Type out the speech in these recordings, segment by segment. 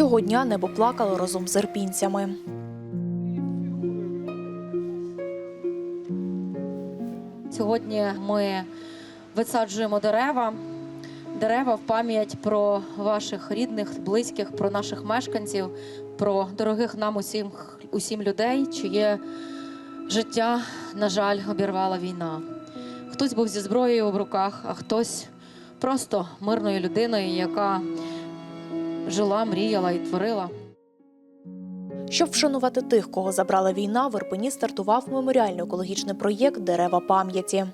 Цього дня небо плакало разом з ірпінцями. Сьогодні ми висаджуємо дерева. Дерева в пам'ять про ваших рідних, близьких, про наших мешканців, про дорогих нам усім, усім людей, чиє життя, на жаль, обірвала війна. Хтось був зі зброєю в руках, а хтось просто мирною людиною, яка жила, мріяла і творила. Щоб вшанувати тих, кого забрала війна, в Ірпені стартував меморіально-екологічний проєкт Дерева пам'яті.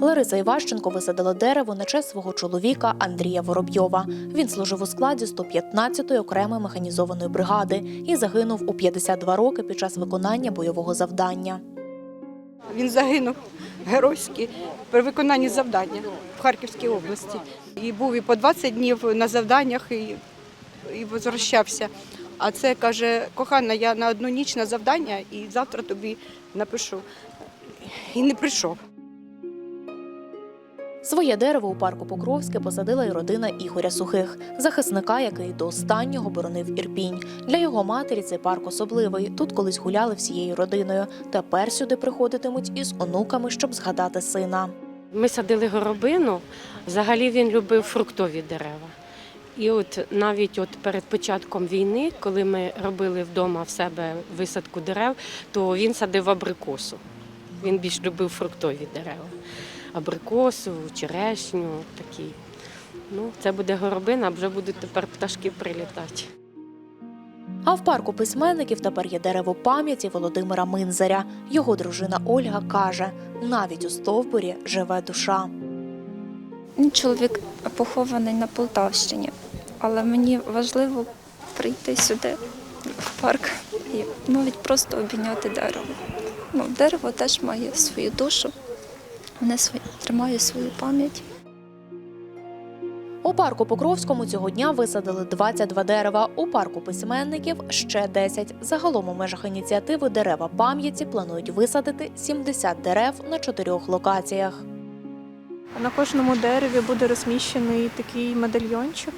Лариса Іващенко висадила дерево на честь свого чоловіка Андрія Воробйова. Він служив у складі 115-ї окремої механізованої бригади і загинув у 52 роки під час виконання бойового завдання. Він загинув геройськи при виконанні завдання в Харківській області. І був і по 20 днів на завданнях, і, і возвращався. А це каже, кохана, я на одну ніч на завдання і завтра тобі напишу. І не прийшов. Своє дерево у парку Покровське посадила й родина Ігоря Сухих, захисника, який до останнього боронив Ірпінь. Для його матері цей парк особливий. Тут колись гуляли всією родиною. Тепер сюди приходитимуть із онуками, щоб згадати сина. Ми садили горобину. Взагалі він любив фруктові дерева. І от навіть от перед початком війни, коли ми робили вдома в себе висадку дерев, то він садив абрикосу. Він більш любив фруктові дерева. Абрикосу, черешню, такі. Ну, це буде горобина, а вже будуть тепер пташки прилітати. А в парку письменників тепер є дерево пам'яті Володимира Минзаря. Його дружина Ольга каже: навіть у стовбурі живе душа. Чоловік похований на Полтавщині, але мені важливо прийти сюди, в парк, і навіть просто обійняти дерево. Ну, дерево теж має свою душу, свої, тримає свою пам'ять. У парку Покровському цього дня висадили 22 дерева. У парку письменників ще 10. Загалом у межах ініціативи дерева пам'яті планують висадити 70 дерев на чотирьох локаціях. На кожному дереві буде розміщений такий медальйончик.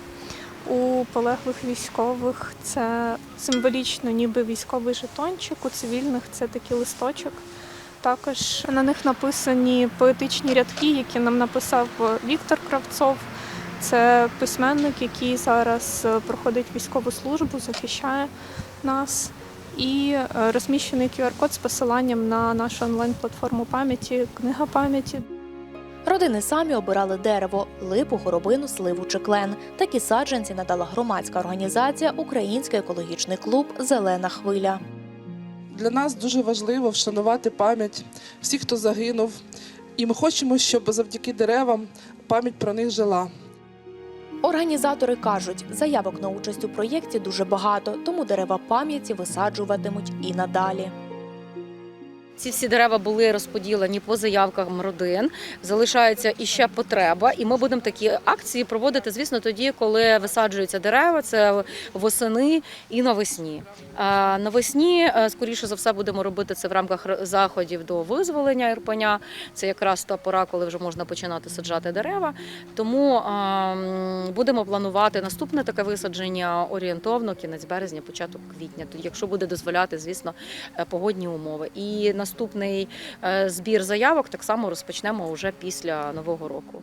У полеглих військових це символічно, ніби військовий жетончик, у цивільних це такий листочок. Також на них написані поетичні рядки, які нам написав Віктор Кравцов. Це письменник, який зараз е, проходить військову службу, захищає нас. І е, розміщений QR-код з посиланням на нашу онлайн-платформу пам'яті, книга пам'яті. Родини самі обирали дерево, липу, горобину, сливу чи клен. Такі саджанці надала громадська організація Український екологічний клуб Зелена хвиля. Для нас дуже важливо вшанувати пам'ять всіх, хто загинув. І ми хочемо, щоб завдяки деревам пам'ять про них жила. Організатори кажуть, заявок на участь у проєкті дуже багато, тому дерева пам'яті висаджуватимуть і надалі. Ці всі дерева були розподілені по заявкам родин. Залишається іще потреба, і ми будемо такі акції проводити, звісно, тоді, коли висаджуються дерева. Це восени і навесні. А Навесні, е, скоріше за все, будемо робити це в рамках заходів до визволення Ірпеня. Це якраз та пора, коли вже можна починати саджати дерева. Тому будемо планувати наступне таке висадження орієнтовно кінець березня, початок квітня, якщо буде дозволяти, звісно, е, погодні умови. І наступний е, збір заявок так само розпочнемо вже після нового року.